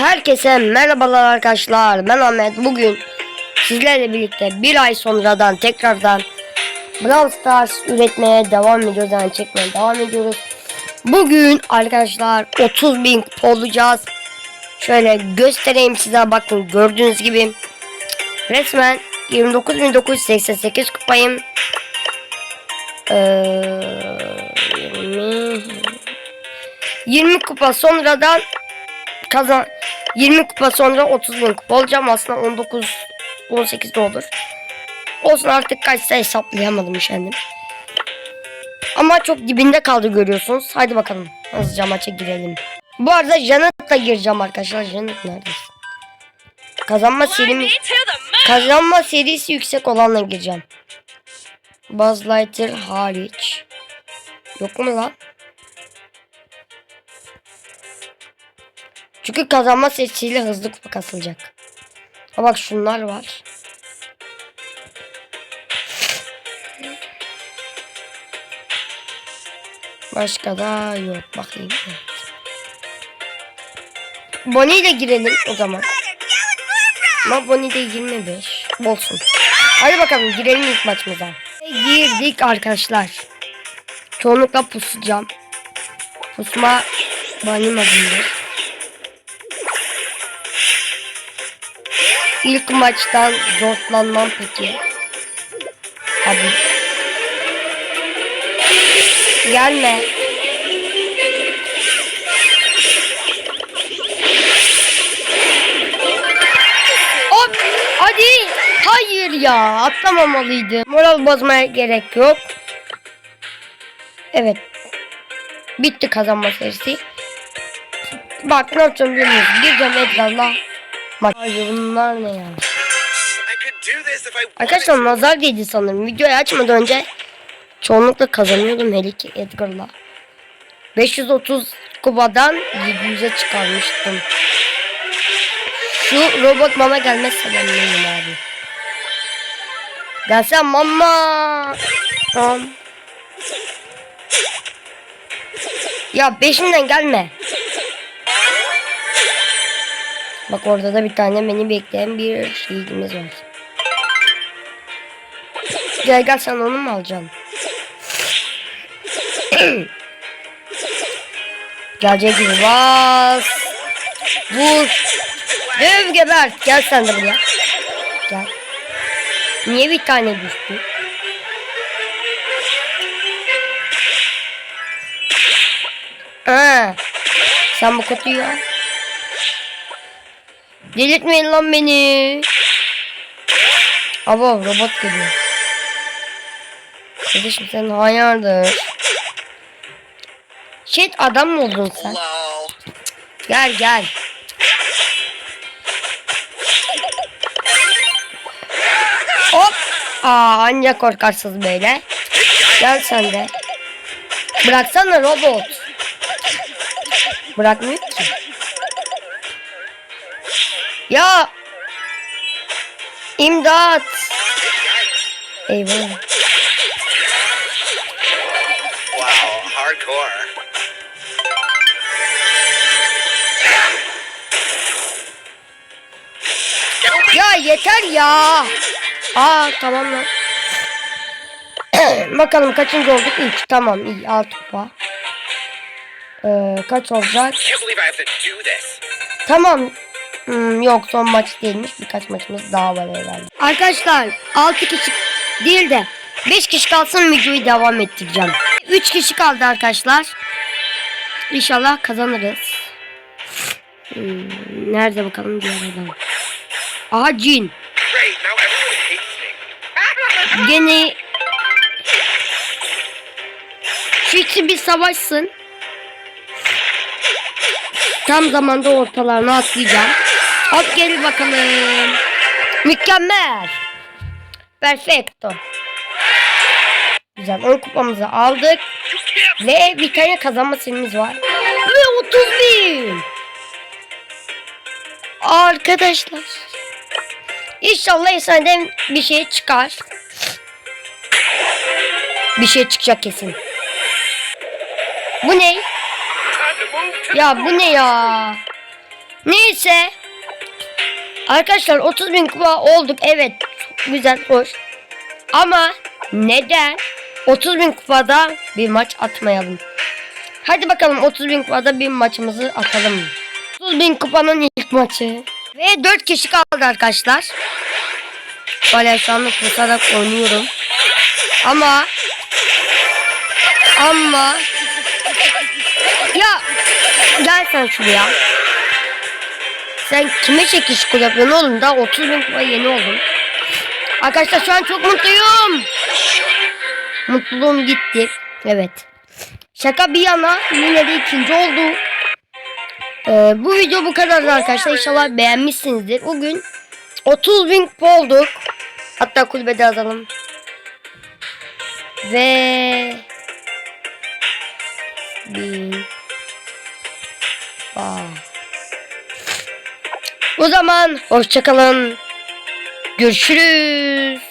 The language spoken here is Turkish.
Herkese merhabalar arkadaşlar. Ben Ahmet. Bugün sizlerle birlikte bir ay sonradan tekrardan Brawl Stars üretmeye devam ediyoruz. Yani çekmeye devam ediyoruz. Bugün arkadaşlar 30 bin olacağız. Şöyle göstereyim size bakın gördüğünüz gibi resmen 29.988 kupayım. Ee, 20 20 kupa sonradan kazan 20 kupa sonra 30 bin kupa olacağım aslında 19 18 de olur. Olsun artık kaçsa hesaplayamadım kendim. Ama çok dibinde kaldı görüyorsunuz. Hadi bakalım hızlıca maça girelim. Bu arada Janet'la gireceğim arkadaşlar. Janet neredesin? Kazanma serimi to the moon! kazanma serisi yüksek olanla gireceğim. Buzz Lightyear hariç. Yok mu lan? Çünkü kazanma serisiyle hızlı kupa kasılacak. Ha bak şunlar var. Başka da yok bakayım. Bonnie ile girelim o zaman. Ama Bonnie de 25 olsun. Hadi bakalım girelim ilk maçımıza. Girdik arkadaşlar. Çoğunlukla pusacağım. Pusma benim adımdır. İlk maçtan zorlanmam peki. Hadi. Gelme. Hop. Hadi. Hayır ya. Atlamamalıydı. Moral bozmaya gerek yok. Evet. Bitti kazanma serisi. Bak ne yapacağım biliyor musun? Gireceğim Edgar'la. Bak. Ay bunlar ne ya? I could do this if I wanted Arkadaşlar nazar değdi sanırım. Videoyu açmadan önce çoğunlukla kazanıyordum hele ki Edgar'la. 530 kubadan 700'e çıkarmıştım. Şu robot bana gelmezse ben neyim abi. Gelsene mama. Tamam. Ya peşimden gelme. Bak orada da bir tane beni bekleyen bir şeyimiz var. Gel gel sen onu mu alacaksın? Gelecek gibi bas. Vur. Döv gebert. Gel sen de buraya. Gel. Niye bir tane düştü? Ha. Sen bu kutuyu al. Delirtmeyin lan beni. Abo robot geliyor. Kardeşim sen hayırdır? Shit adam mı oldun sen? Gel gel. Hop. Aa ancak korkarsız böyle. Gel sen de. Bıraksana robot. Bırakmıyor ki. Ya. İmdat. Eyvah. Wow, hardcore. Ya yeter ya. Aa tamam lan. Bakalım kaçıncı olduk? 3. Tamam iyi. 6 kupa. Ee, kaç olacak? Tamam. Hmm, yok son maç değilmiş. Birkaç maçımız daha var herhalde. Arkadaşlar 6 kişi değil de 5 kişi kalsın videoyu devam ettireceğim. 3 kişi kaldı arkadaşlar. İnşallah kazanırız. Hmm, nerede bakalım diğer adam. Aha cin. Gene şu bir savaşsın. Tam zamanda ortalarına atlayacağım. Hop gel bakalım. Mükemmel. Perfecto. Güzel 10 kupamızı aldık. Ve bir tane kazanma serimiz var. Ve 30 bin. Arkadaşlar. İnşallah efsaneden bir şey çıkar. Bir şey çıkacak kesin. Bu ne? Ya bu ne ya? Neyse. Arkadaşlar 30 bin kupa olduk. Evet. Güzel. Hoş. Ama neden 30 bin kupada bir maç atmayalım? Hadi bakalım 30 bin kupada bir maçımızı atalım. 30 bin kupanın ilk maçı. Ve 4 kişi kaldı arkadaşlar. Böyle şu anda kusarak oynuyorum. Ama ama ya gel sen şuraya. Sen kime çekiş kul yapıyorsun oğlum? Daha 30 bin kupa yeni oldum. Arkadaşlar şu an çok mutluyum. Mutluluğum gitti. Evet. Şaka bir yana yine de ikinci oldu. Ee, bu video bu kadar arkadaşlar. İnşallah beğenmişsinizdir. Bugün 30 bin kupa olduk. Hatta kulübede yazalım. Ve bin O zaman hoşçakalın. Görüşürüz.